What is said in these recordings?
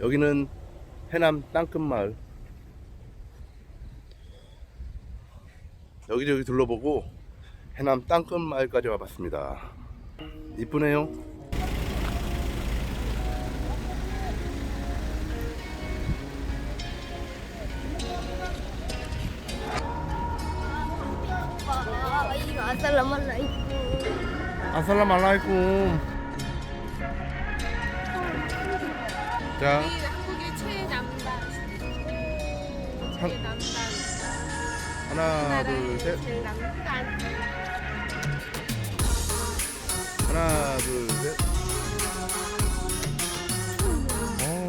여기는 해남 땅끝마을. 여기저기 둘러보고 해남 땅끝마을까지 와봤습니다. 이쁘네요. Assalamualaikum. 아살라말라이쿰. 자, 우리 한국의 최남단 최남단 하나, 둘, 셋. 제일 남단 하나, 둘, 셋. 어,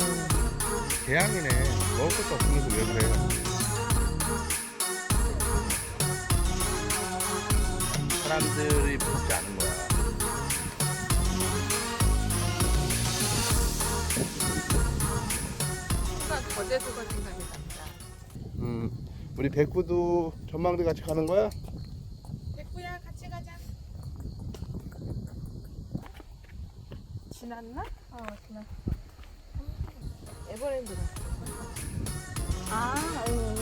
개양이네. 먹을 것도 없으면서 왜 그래? 사람들이 무섭지 않은 거야. 순간 거제도가 생각이 납니다 음, 우리 백구도 전망대 같이 가는 거야? 백구야 같이 가자 지났나? 어 지났어 에버랜드가 Ah, ini.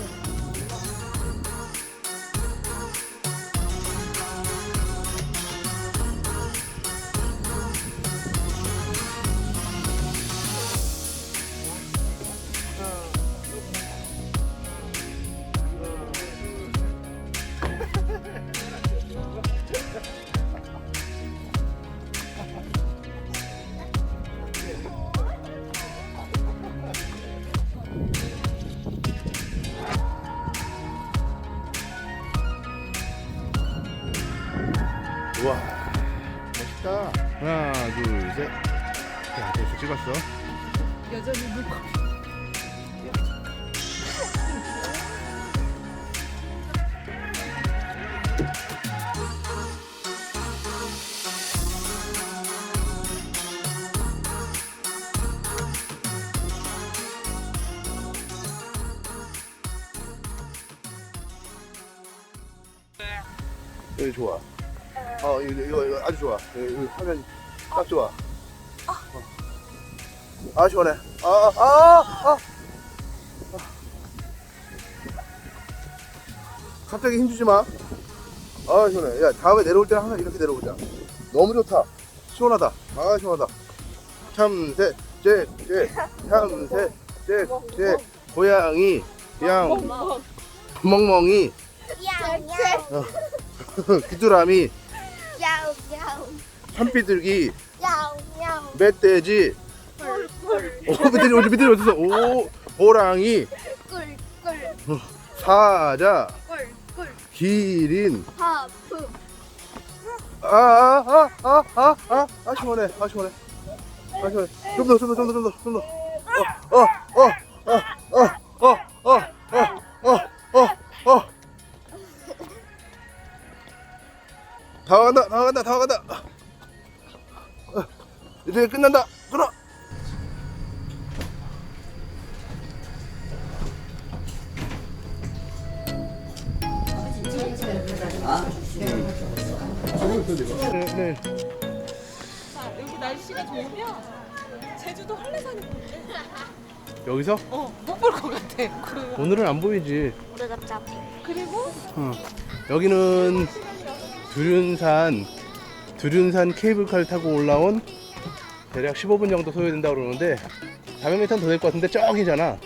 우와, 멋있다. 하나, 둘, 셋. 자, 됐어, 찍었어. 여전히 물고 여기 좋아. 어, 이거, 이거, 이거 아주 좋아. 이거, 이거 화면 딱 좋아. 어. 아, 시원해. 아, 아, 아, 아. 갑자기 힘주지 마. 아, 시원해. 야, 다음에 내려올 때는 항상 이렇게 내려오자. 너무 좋다. 시원하다. 아, 시원하다. 참새, 재, 재, 참새, 재, 재, 고양이, 양, 멍멍이, Yang, yang, 귀뚜라미, 산비둘기. 멧돼지, kul, 오, 멧돼지 어디 멧돼지 어딨어? 오, 호랑이, kul, 사자, kul. 기린. Hafu. 아, 아, 아, 아, 아, 아, 아, 시원해, 아, 시원해. 아, 시원해. 좀 더, 좀 더, 좀 더, 좀 더, 좀 더. 어, 어, 어, 다 간다, 다 간다, 다 간다. 어, 이제 끝난다. 끊어. 네, 네. 자 여기 날씨가 좋으면 제주도 한라산이 보이네 여기서 어 못 볼 것 같아 그러면 오늘은 안 보이지. Udah capek. 그리고 어. 여기는 두륜산 두륜산 케이블카를 타고 올라온 대략 15분 정도 소요된다 고 그러는데 400m는 더 될 것 같은데 저기잖아.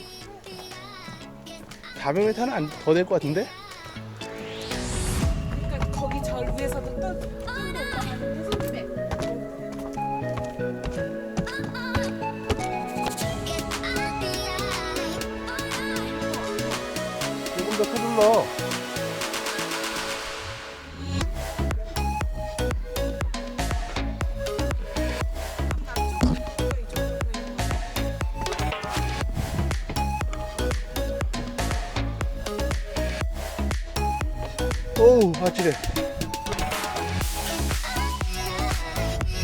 400m는 더 될 것 같은데? 그러니까 거기 절 위에서도 또 조금 더 서둘러. 오우 아찔해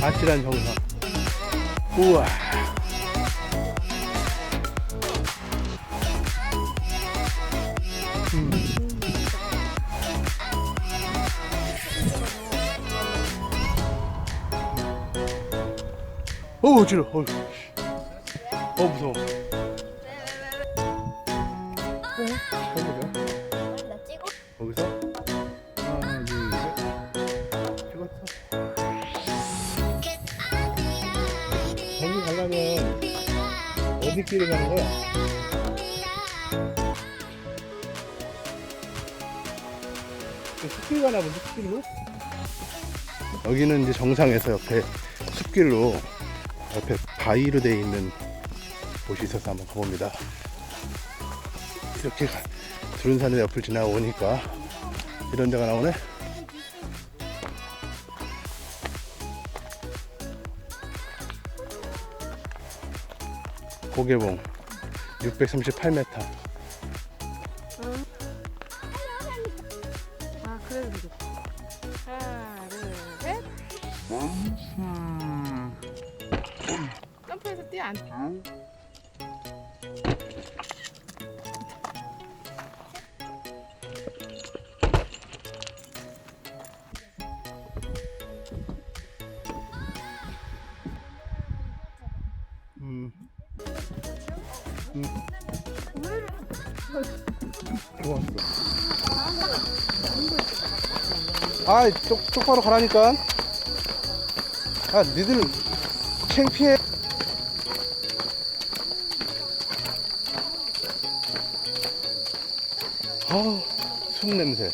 아찔한 정상 우와 음. 어우 어지러 어우. 어 무서워. 어? 어디 길을 가는 거야? 숲길 가나 본데 숲길로? 여기는 이제 정상에서 옆에 숲길로 옆에 바위로 되어 있는 곳이 있어서 한번 가봅니다. 이렇게 가- 두른산의 옆을 지나오니까 이런 데가 나오네. 고개봉 638m. 아 그래도 되겠다. 하나 둘 셋. 점프해서 뛰어 안. 좋았어. 아, 쪽, 똑바로 가라니까. 아, 니들 창피해. 아우, 숨 냄새.